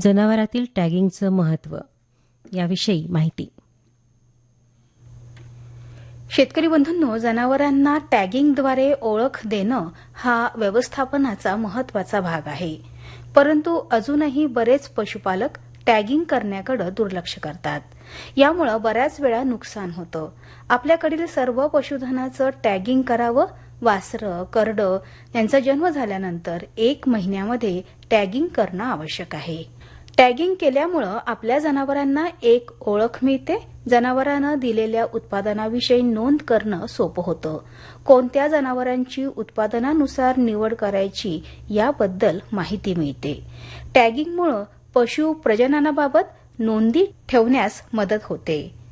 जनावरातील टॅगिंगचं महत्त्व याविषयी माहिती. शेतकरी बंधूंनो जनावरांना टॅगिंगद्वारे ओळख देणं हा व्यवस्थापनाचा महत्त्वाचा भाग आहे. परंतु अजूनही बरेच पशुपालक टॅगिंग करण्याकडे दुर्लक्ष करतात. यामुळे बऱ्याच वेळा नुकसान होतं. आपल्याकडील सर्व पशुधनाचं टॅगिंग करावं वासरं करडं यांचा जन्म झाल्यानंतर एक महिन्यामध्ये टॅगिंग करणं आवश्यक आहे. टॅगिंग केल्यामुळं आपल्या जनावरांना एक ओळख मिळते. जनावरानं दिलेल्या उत्पादनाविषयी नोंद करणं सोपं होतं. कोणत्या जनावरांची उत्पादनानुसार निवड करायची याबद्दल माहिती मिळते. टॅगिंगमुळं पशु प्रजननाबाबत नोंदी ठेवण्यास मदत होते.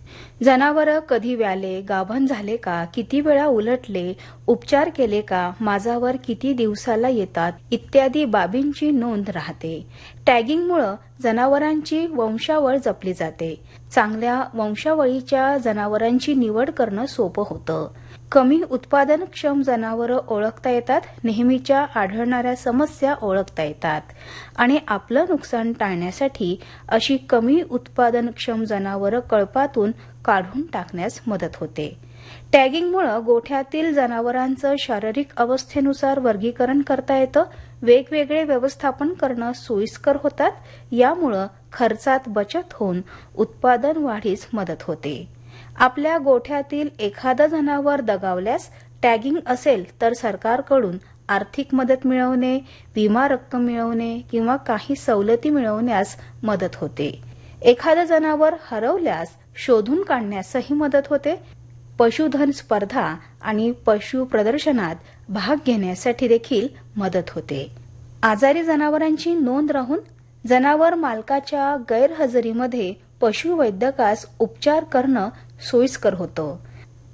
जनावरं कधी व्याले गाभण झाले का? किती वेळा उलटले उपचार केले का? माझावर किती दिवसाला येतात? इत्यादी बाबींची नोंद राहते. टॅगिंगमुळे जनावरांची वंशावळ जपली जाते. चांगल्या वंशावळीच्या जनावरांची निवड करणं सोपं होतं. कमी उत्पादनक्षम जनावरं ओळखता येतात नेहमीच्या आढळणाऱ्या समस्या ओळखता येतात. आणि आपलं नुकसान टाळण्यासाठी अशी कमी उत्पादनक्षम जनावरं कळपातून काढून टाकण्यास मदत होते. टॅगिंगमुळे गोठ्यातील जनावरांचं शारीरिक अवस्थेनुसार वर्गीकरण करता येतं वेगवेगळे व्यवस्थापन करणं सोयीस्कर होतात यामुळं खर्चात बचत होऊन उत्पादन वाढीस मदत होते. आपल्या गोठ्यातील एखादं जनावर दगावल्यास टॅगिंग असेल तर सरकारकडून आर्थिक मदत मिळवणे विमा रक्कम मिळवणे किंवा काही सवलती मिळवण्यास मदत होते. एखादं जनावर हरवल्यास शोधून काढण्यासही मदत होते. पशुधन स्पर्धा आणि पशु प्रदर्शनात भाग घेण्यासाठी देखील मदत होते. आजारी जनावरांची नोंद राहून जनावर मालकाच्या गैरहजेरीमध्ये पशुवैद्यकास उपचार करणं सोयीस्कर होतं.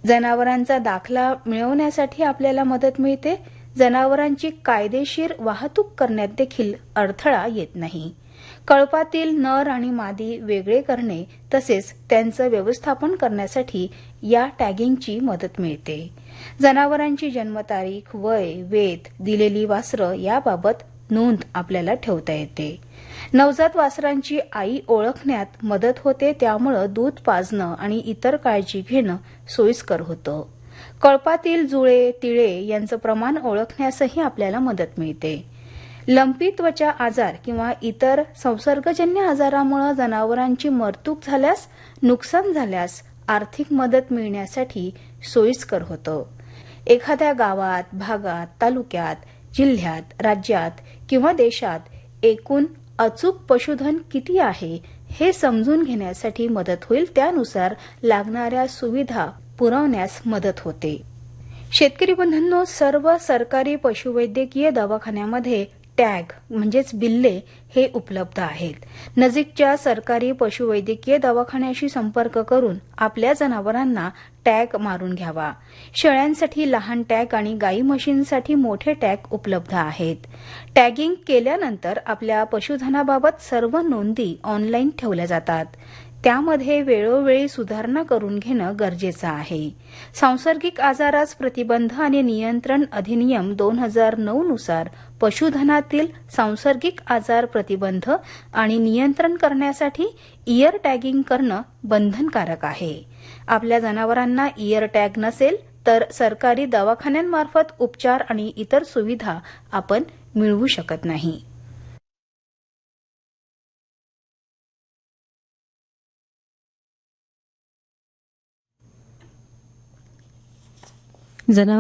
जनावरांचा दाखला मिळवण्यासाठी आपल्याला मदत मिळते. जनावरांची कायदेशीर वाहतूक करण्यात देखील अडथळा येत नाही. कळपातील नर आणि मादी वेगळे करणे तसेच त्यांचं व्यवस्थापन करण्यासाठी या टॅगिंगची मदत मिळते. जनावरांची जन्मतारीख वय वेत दिलेली वासरं याबाबत नोंद आपल्याला ठेवता येते. नवजात वासरांची आई ओळखण्यात मदत होते त्यामुळं दूध पाजणं आणि इतर काळजी घेणं सोयीस्कर होतं. कळपातील जुळे तिळे यांचं प्रमाण ओळखण्यासही आपल्याला मदत मिळते. लंपी त्वचा आजार किंवा इतर संसर्गजन्य आजारामुळे जनावरांची मरतूक झाल्यास नुकसान झाल्यास आर्थिक मदत मिळण्यासाठी सोयीस्कर होतं. एखाद्या गावात भागात तालुक्यात जिल्ह्यात राज्यात किंवा देशात एकूण अचूक पशुधन किती आहे हे समजून घेण्यासाठी मदत होईल त्यानुसार लागणाऱ्या सुविधा पुरवण्यास मदत होते. शेतकरी बंधूंनो सर्व सरकारी पशुवैद्यकीय दवाखान्यामध्ये टॅग म्हणजेच बिल्ले हे उपलब्ध आहेत. नजीकच्या सरकारी पशुवैद्यकीय दवाखान्याशी संपर्क करून आपल्या जनावरांना टॅग मारून घ्यावा. शेळ्यांसाठी लहान टॅग आणि गाई म्हशींसाठी मोठे टॅग उपलब्ध आहेत. टॅगिंग केल्यानंतर आपल्या पशुधनाबाबत सर्व नोंदी ऑनलाईन ठेवल्या जातात. त्यामध्ये वेळोवेळी सुधारणा करून घेणं गरजेचं आहे. सांसर्गिक आजारास प्रतिबंध आणि नियंत्रण अधिनियम दोन हजार नऊ नुसार पशुधनातील सांसर्गिक आजार प्रतिबंध आणि नियंत्रण करण्यासाठी इयर टॅगिंग करणं बंधनकारक आहे. आपल्या जनावरांना इयर टॅग नसेल तर सरकारी दवाखान्यांमार्फत उपचार आणि इतर सुविधा आपण मिळवू शकत नाही. जनावर